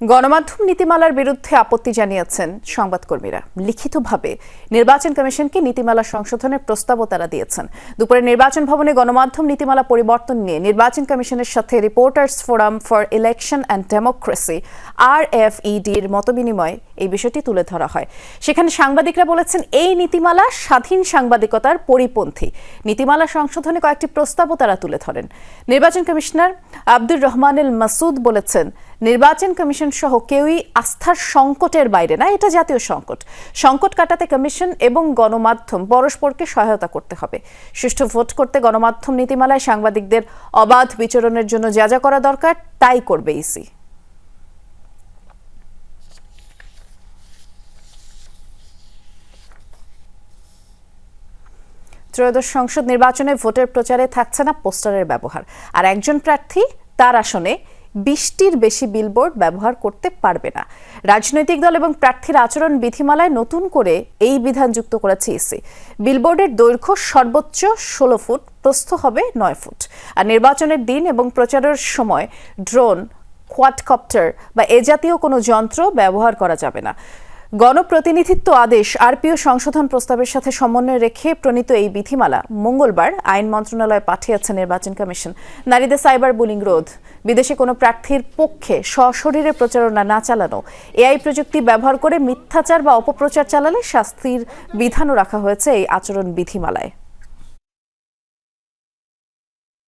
গণমাধ্যম নীতিমালার বিরুদ্ধে আপত্তি জানিয়েছেন সংবাদকর্মীরা। লিখিতভাবে নির্বাচন কমিশনকে নীতিমালা সংশোধনের প্রস্তাবও তারা দিয়েছেন। দুপুরে নির্বাচন ভবনে গণমাধ্যম নীতিমালা পরিবর্তন নিয়ে নির্বাচন কমিশনের সাথে reporters forum for election and democracy R F ইডির মতবিনিময় এই বিষয়টি তুলে ধরা হয়। সেখানে সাংবাদিকরা বলেছেন, এই নীতিমালা স্বাধীন সাংবাদিকতার পরিপন্থী। নীতিমালা সংশোধনে কয়েকটি প্রস্তাবও তারা তুলে ধরেন। নির্বাচন কমিশনার আব্দুর রহমানুল মাসুদ বলেছেন নির্বাচন কমিশন সহ কেউই আস্থার সংকটের বাইরে না, এটা জাতীয় সংকট। সংকট কাটাতে কমিশন এবং গণমাধ্যম পরস্পরকে সহায়তা করতে হবে। সুষ্ঠু ভোট করতে গণমাধ্যম নীতিমালায় সাংবাদিকদের অবাধ বিচরণের জন্য যা যা করা দরকার, তাই করবে ইসি। ত্রয়োদশ সংসদ নির্বাচনে ভোটের প্রচারে থাকছে না পোস্টারের ব্যবহার। আর একজন প্রার্থী তার আসনে বিশটির বেশি বিলবোর্ড ব্যবহার করতে পারবে না। রাজনৈতিক দল এবং প্রার্থীর আচরণ বিধিমালায় নতুন করে এই বিধান যুক্ত করেছে ইসি বিলবোর্ডের দৈর্ঘ্য সর্বোচ্চ ষোলো ফুট, প্রস্থ হবে নয় ফুট। আর নির্বাচনের দিন এবং প্রচারের সময় ড্রোন কোয়াডকপ্টার বা এ জাতীয় কোনো যন্ত্র ব্যবহার করা যাবে না। গণপ্রতিনিধিত্ব আদেশ আরপিও সংশোধন প্রস্তাবের সাথে সমন্বয় রেখে প্রণীত এই বিধিমালা মঙ্গলবার আইন মন্ত্রণালয়ে পাঠিয়েছে নির্বাচন কমিশন। নারীদের সাইবার বুলিং রোধ। বিদেশে কোনো প্রার্থীর পক্ষে সশরীরে প্রচারণা না চালানো, এআই প্রযুক্তি ব্যবহার করে মিথ্যাচার বা অপপ্রচার চালালে শাস্তির বিধানও রাখা হয়েছে এই আচরণ বিধিমালায়।